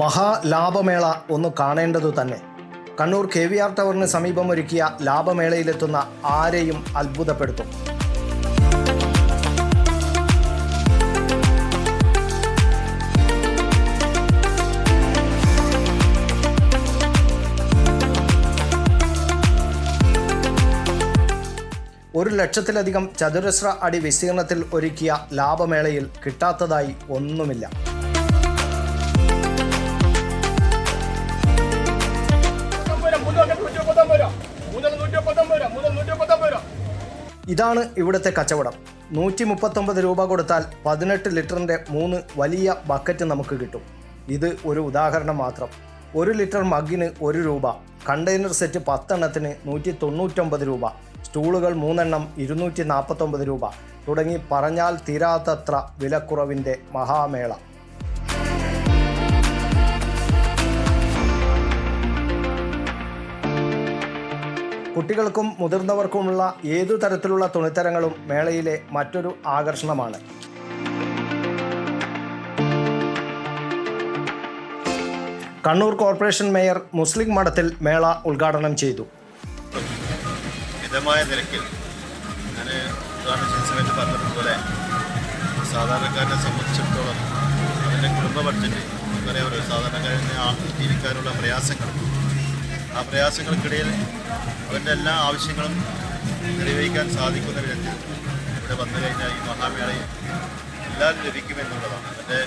മഹാലാഭമേള ഒന്ന് കാണേണ്ടതു തന്നെ. കണ്ണൂർ കെ വി ആർ ടവറിന് സമീപം ഒരുക്കിയ ലാഭമേളയിലെത്തുന്ന ആരെയും അത്ഭുതപ്പെടുത്തും. ഒരു ലക്ഷത്തിലധികം ചതുരശ്ര അടി വിസ്തീർണത്തിൽ ഒരുക്കിയ ലാഭമേളയിൽ കിട്ടാത്തതായി ഒന്നുമില്ല. ഇതാണ് ഇവിടുത്തെ കച്ചവടം. നൂറ്റി മുപ്പത്തൊമ്പത് രൂപ കൊടുത്താൽ പതിനെട്ട് ലിറ്ററിന്റെ മൂന്ന് വലിയ ബക്കറ്റ് നമുക്ക് കിട്ടും. ഇത് ഒരു ഉദാഹരണം മാത്രം. ഒരു ലിറ്റർ മഗ്ഗിന് ഒരു രൂപ. കണ്ടെയ്നർ സെറ്റ് പത്തെണ്ണത്തിന് നൂറ്റി തൊണ്ണൂറ്റൊമ്പത് രൂപ. സ്റ്റൂളുകൾ മൂന്നെണ്ണം ഇരുന്നൂറ്റി നാൽപ്പത്തൊമ്പത് രൂപ. തുടങ്ങി പറഞ്ഞാൽ തീരാത്തത്ര വിലക്കുറവിന്റെ മഹാമേള. കുട്ടികൾക്കും മുതിർന്നവർക്കുമുള്ള ഏതു തരത്തിലുള്ള തുണിത്തരങ്ങളും മേളയിലെ മറ്റൊരു ആകർഷണമാണ്. കണ്ണൂർ കോർപ്പറേഷൻ മേയർ മുസ്ലിം മഠത്തിൽ മേള ഉദ്ഘാടനം ചെയ്തു. മിതമായ നിരക്കിൽ പറഞ്ഞതുപോലെ സാധാരണക്കാരനെ സംബന്ധിച്ചിടത്തോളം അവരുടെ കുടുംബ ബഡ്ജറ്റ് ഒരു സാധാരണക്കാരന് ആ ജീവിക്കാനുള്ള പ്രയാസങ്ങൾ ആ പ്രയാസങ്ങൾക്കിടയിൽ അവന്റെ എല്ലാ ആവശ്യങ്ങളും നിർവഹിക്കാൻ സാധിക്കുന്ന വിധത്തിൽ ഇവിടെ വന്നു കഴിഞ്ഞാൽ ഈ മഹാമേളയിൽ എല്ലാം ലഭിക്കുമെന്നുള്ളതാണ്. അവന്റെ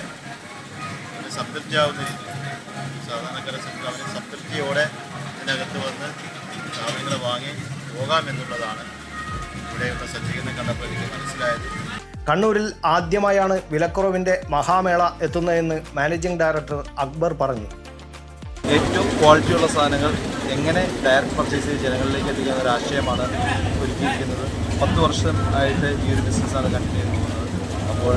അവന് സംതൃപ്തിയാവുന്ന രീതിയിൽ സാധാരണക്കാരെ സംബന്ധിച്ച് അവന് സംതൃപ്തിയോടെ ഇതിനകത്ത് വന്ന് സാധനങ്ങൾ വാങ്ങി പോകാമെന്നുള്ളതാണ് ഇവിടെയുള്ള സജ്ജീകരണം കണ്ടപ്പോൾ എനിക്ക് മനസ്സിലായത്. കണ്ണൂരിൽ ആദ്യമായാണ് വിലക്കുറവിന്റെ മഹാമേള എത്തുന്നതെന്ന് മാനേജിംഗ് ഡയറക്ടർ അക്ബർ പറഞ്ഞു. ഏറ്റവും ക്വാളിറ്റിയുള്ള സാധനങ്ങൾ എങ്ങനെ ഡയറക്റ്റ് പർച്ചേസ് ചെയ്ത് ജനങ്ങളിലേക്ക് എത്തിക്കുന്ന ഒരു ആശയമാണ് ഒരുക്കിയിരിക്കുന്നത്. പത്ത് വർഷം ആയിട്ട് ഈ ഒരു ബിസിനസ്സാണ് കണ്ടിന്യൂ ചെയ്ത് പോകുന്നത്. അപ്പോൾ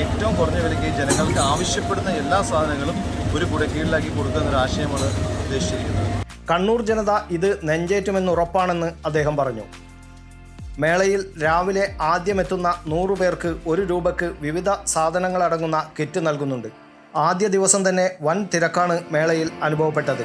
ഏറ്റവും കുറഞ്ഞ വിലയ്ക്ക് ജനങ്ങൾക്ക് ആവശ്യപ്പെടുന്ന എല്ലാ സാധനങ്ങളും ഒരു കുടക്കീഴിലാക്കി കൊടുക്കുന്ന ഒരു ആശയമാണ് ഉദ്ദേശിച്ചിരിക്കുന്നത്. കണ്ണൂർ ജനത ഇത് നെഞ്ചേറ്റുമെന്ന് ഉറപ്പാണെന്ന് അദ്ദേഹം പറഞ്ഞു. മേളയിൽ രാവിലെ ആദ്യമെത്തുന്ന നൂറു പേർക്ക് ഒരു രൂപയ്ക്ക് വിവിധ സാധനങ്ങളടങ്ങുന്ന കിറ്റ് നൽകുന്നുണ്ട്. ആദ്യ ദിവസം തന്നെ വൻ തിരക്കാണ് മേളയിൽ അനുഭവപ്പെട്ടത്.